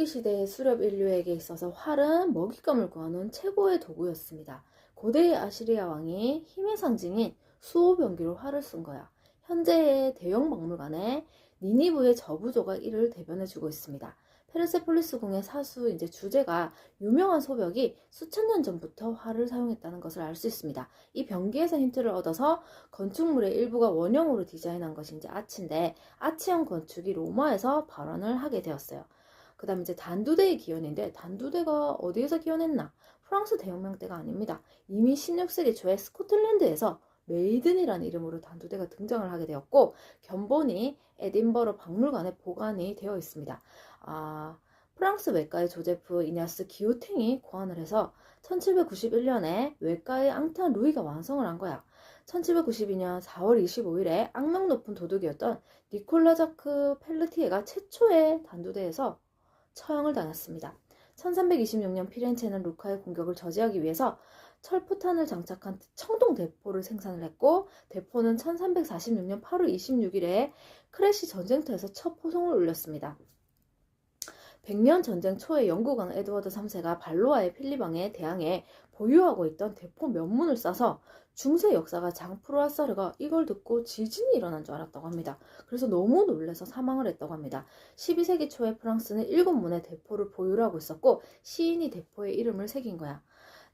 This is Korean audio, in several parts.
석기시대의 수렵 인류에게 있어서 활은 먹잇감을 구하는 최고의 도구였습니다. 고대의 아시리아 왕이 힘의 상징인 수호병기로 활을 쓴 거야. 현재의 대형 박물관에 니니브의 저부조가 이를 대변해주고 있습니다. 페르세폴리스 궁의 사수 이제 주제가 유명한 소벽이 수천 년 전부터 활을 사용했다는 것을 알 수 있습니다. 이 병기에서 힌트를 얻어서 건축물의 일부가 원형으로 디자인한 것이 이제 아치인데 아치형 건축이 로마에서 발원을 하게 되었어요. 그 다음에 이제 단두대의 기원인데 단두대가 어디에서 기원했나? 프랑스 대혁명 때가 아닙니다. 이미 16세기 초에 스코틀랜드에서 메이든이라는 이름으로 단두대가 등장을 하게 되었고 견본이 에딘버러 박물관에 보관이 되어 있습니다. 아, 프랑스 외과의 조제프 이냐스 기오탱이 고안을 해서 1791년에 외과의 앙탄 루이가 완성을 한 거야. 1792년 4월 25일에 악명 높은 도둑이었던 니콜라 자크 펠르티에가 최초의 단두대에서 처형을 당했습니다. 1326년 피렌체는 루카의 공격을 저지하기 위해서 철포탄을 장착한 청동 대포를 생산을 했고 대포는 1346년 8월 26일에 크래시 전쟁터에서 첫 포송을 올렸습니다. 백년 전쟁 초에 영국왕 에드워드 3세가 발로아의 필리방에 대항해 보유하고 있던 대포 면문을 쏴서 중세 역사가 장프로아사르가 이걸 듣고 지진이 일어난 줄 알았다고 합니다. 그래서 너무 놀래서 사망을 했다고 합니다. 12세기 초에 프랑스는 7문의 대포를 보유를 하고 있었고 시인이 대포에 이름을 새긴 거야.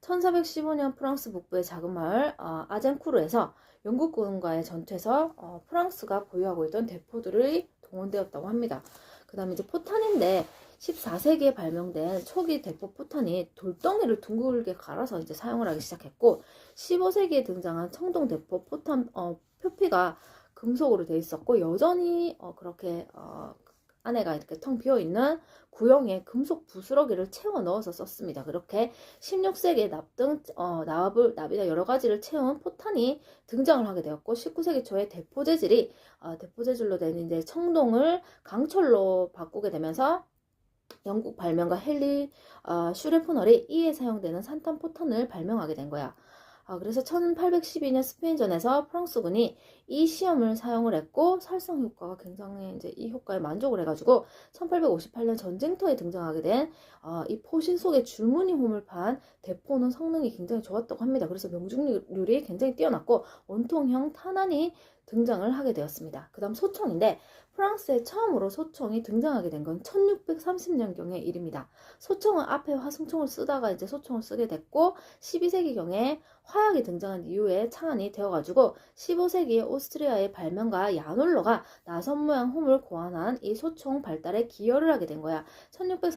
1415년 프랑스 북부의 작은 마을 어, 아젠쿠르에서 영국군과의 전투에서 어, 프랑스가 보유하고 있던 대포들이 동원되었다고 합니다. 그 다음에 이제 포탄인데 14세기에 발명된 초기 대포 포탄이 돌덩이를 둥글게 갈아서 이제 사용을 하기 시작했고 15세기에 등장한 청동 대포 포탄 어, 표피가 금속으로 돼 있었고 여전히 어, 그렇게 어, 안에가 이렇게 텅 비어 있는 구형의 금속 부스러기를 채워 넣어서 썼습니다. 그렇게 16세기에 납등 어, 납을 납이나 여러 가지를 채운 포탄이 등장을 하게 되었고 19세기 초에 대포 재질이 어, 대포 재질로 된 이제 청동을 강철로 바꾸게 되면서 영국 발명가 헨리 어, 슈레포널이 이에 사용되는 산탄 포탄을 발명하게 된 거야. 아, 그래서 1812년 스페인전에서 프랑스군이 이 시험을 사용을 했고 살성 효과가 굉장히 이제 이 효과에 만족을 해가지고 1858년 전쟁터에 등장하게 된 어, 이 포신 속에 줄무늬 홈을 판 대포는 성능이 굉장히 좋았다고 합니다. 그래서 명중률이 굉장히 뛰어났고 원통형 탄환이 등장을 하게 되었습니다. 그 다음 소총인데 프랑스에 처음으로 소총이 등장하게 된 건 1630년경의 일입니다. 소총은 앞에 화승총을 쓰다가 이제 소총을 쓰게 됐고 12세기경에 화약이 등장한 이후에 창안이 되어가지고 15세기에 오스트리아의 발명가 야놀러가 나선 모양 홈을 고안한 이 소총 발달에 기여를 하게 된 거야. 1600